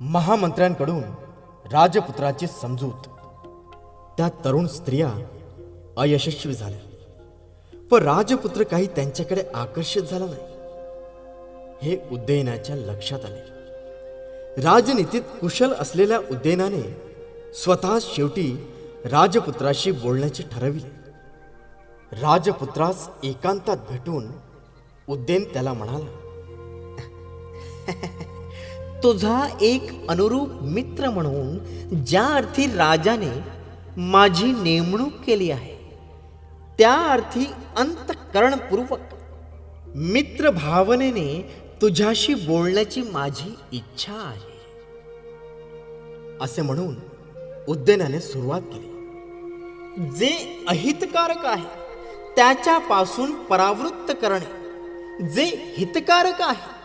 महामंत्र्यांकडून राजपुत्राची समजूत. त्या तरुण स्त्रिया अयशस्वी झाल्या. व राजपुत्र काही त्यांच्याकडे आकर्षित झाला नाही. हे उद्दयनाच्या लक्षात आले. राजनीतीत कुशल असलेल्या उद्दयनाने स्वतः शेवटी राजपुत्राशी बोलण्याचे ठरविले. राजपुत्रास एकांतात भेटून उद्देन त्याला म्हणाला तुझा एक अनुरूप मित्र म्हणून ज्या अर्थी राजाने माझी नेमणूक केली आहे त्या अर्थी अंतकरणपूर्वक मित्र भावनेने तुझ्याशी बोलण्याची माझी इच्छा आहे. असे म्हणून उद्यनाने सुरुवात केली. जे अहितकारक आहे त्याच्यापासून परावृत्त करणे. जे हितकारक आहे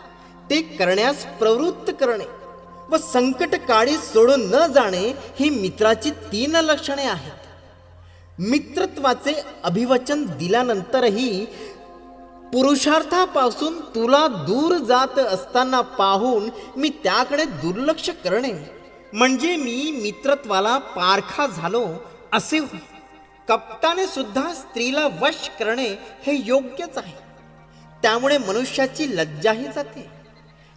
ते करण्यास प्रवृत्त करणे व संकट काळी सोडून न जाणे ही मित्राची तीन लक्षणे आहेत. मित्रत्वाचे अभिवचन दिल्यानंतरही पुरुषार्थापासून तुला दूर जात असताना पाहून मी त्याकडे दुर्लक्ष करणे. म्हणजे मी मित्रत्वाला पारखा झालो असे कप्ताने कपटाने सुद्धा स्त्रीला वश करणे हे योग्यच आहे. त्यामुळे मनुष्याची लज्जाही जाते.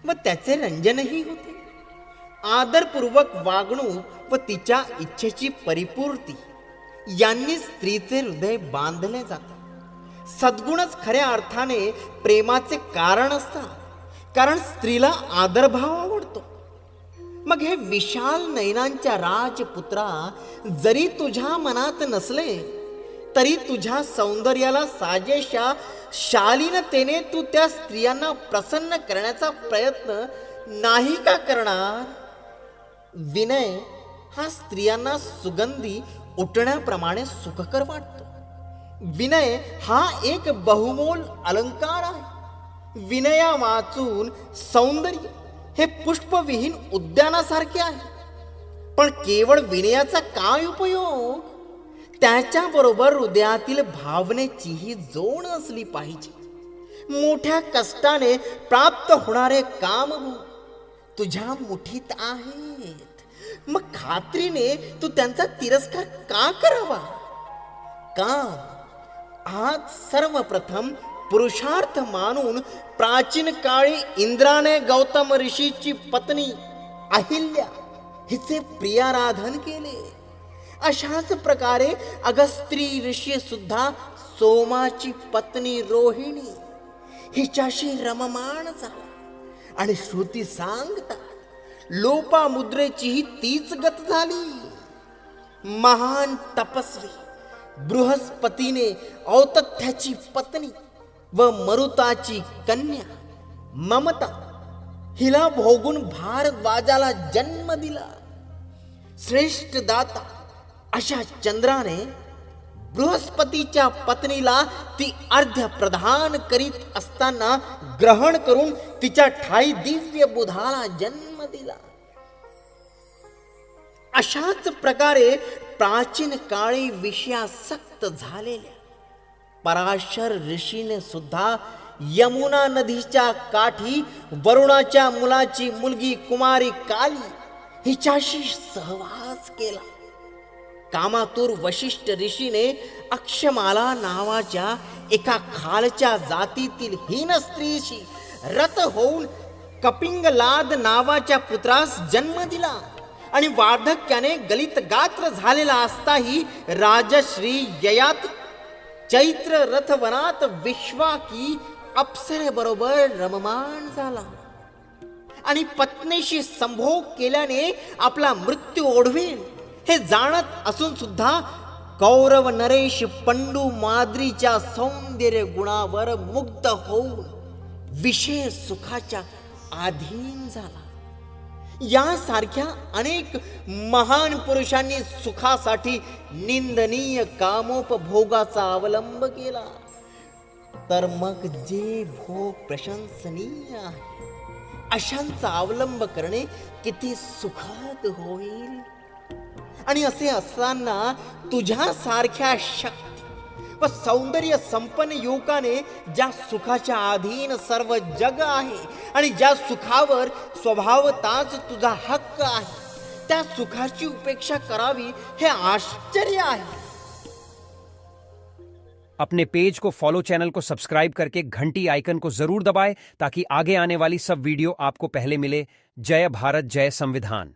व त्याचे रंजनही होते. आदरपूर्वक वागणूक व तिच्या इच्छेची परिपूर्ती. यांनी स्त्रीचे हृदय बांधले जाते. सद्गुणच खऱ्या अर्थाने प्रेमाचे कारण असतात. कारण स्त्रीला आदरभाव आवडतो. मग हे विशाल नयनांच्या राजपुत्रा जरी तुझ्या मनात नसले तरी तुझ्या सौंदर्याला साजेशा शालीनतेने तू त्या स्त्रियांना प्रसन्न करण्याचा प्रयत्न नाही का करणार? विनय हा स्त्रियांना सुगंधी उठण्याप्रमाणे सुखकर वाटतो. विनय हा एक बहुमोल अलंकार आहे. विनया वाचून सौंदर्य हे पुष्पविहीन उद्यानासारखे आहे. पण केवळ विनयाचा काय उपयोग? त्याच्याबरोबर हृदयातील भावनेचीही जोड असली पाहिजे. मोठ्या कष्टाने प्राप्त होणारे काम तुझ्या मुठीत आहेत. मग खात्रीने तू त्यांचा तिरस्कार का करावा? काम आज सर्वप्रथम पुरुषार्थ मानून प्राचीन काळी इंद्राने गौतम ऋषीची पत्नी अहिल्या हिचे प्रियाराधन केले. अशाच प्रकारे अगस्त्री ऋषी सुद्धा सोमाची पत्नी रोहिणी हिच्याशी रममाण झाला आणि श्रुती सांगतात लोपामुद्रेचीही तीच गत झाली. महान तपस्वी बृहस्पतीने औतथ्याची पत्नी व मरुताची कन्या ममता हिला भोगून भारद्वाजाला जन्म दिला. श्रेष्ठ दाता अशा चंद्राने बृहस्पतीच्या पत्नीला ती अर्ध्य प्रधान करीत असताना ग्रहण करून तिच्या ठाई दिव्य बुधाला जन्म दिला. अशाच प्रकारे प्राचीन काळी विषयासक्त झालेल्या. पराशर ऋषीने सुद्धा यमुना नदीच्या काठी वरुणाच्या मुलाची मुलगी कुमारी काली हिच्याशी सहवास केला. कामातूर वशिष्ठ ऋषीने अक्षमाला नावाच्या एका खालच्या जातीतील हीन स्त्रीशी रत होऊन कपिंगलाद नावाच्या पुत्रास जन्म दिला. आणि वार्धक्याने गलित गात्र झालेला असताही राजश्री ययात चैत्र रथवनात विश्वाकी अप्सरेबरोबर रममाण झाला. आणि पत्नीशी संभोग केल्याने आपला मृत्यू ओढवेल हे जाणत असून सुद्धा कौरव नरेश पंडू माद्रीच्या सौंदर्य गुणावर मुग्ध होऊन विषय सुखाच्या अधीन झाला. यासारख्या अनेक महान पुरुषांनी सुखासाठी निंदनीय कामोपभोगाचा अवलंब केला. तर मग जे भोग प्रशंसनीय आहे अशांचा अवलंब करणे किती सुखद होईल? आणि असे असताना तुझ्या सारख्या शक्ती व सौंदर्य संपन्न युवकाने ज्या सुखाच्या अधीन सर्व जग आहे आणि ज्या सुखावर स्वभावताच तुझा हक्क आहे, त्या सुखाची उपेक्षा करावी हे आश्चर्य आहे. अपने पेज को फॉलो चैनल को सब्सक्राइब करके घंटी आइकन को ज़रूर दबाएँ ताकि आगे आने वाली सब वीडियो आपको पहले मिले। जय भारत, जय संविधान।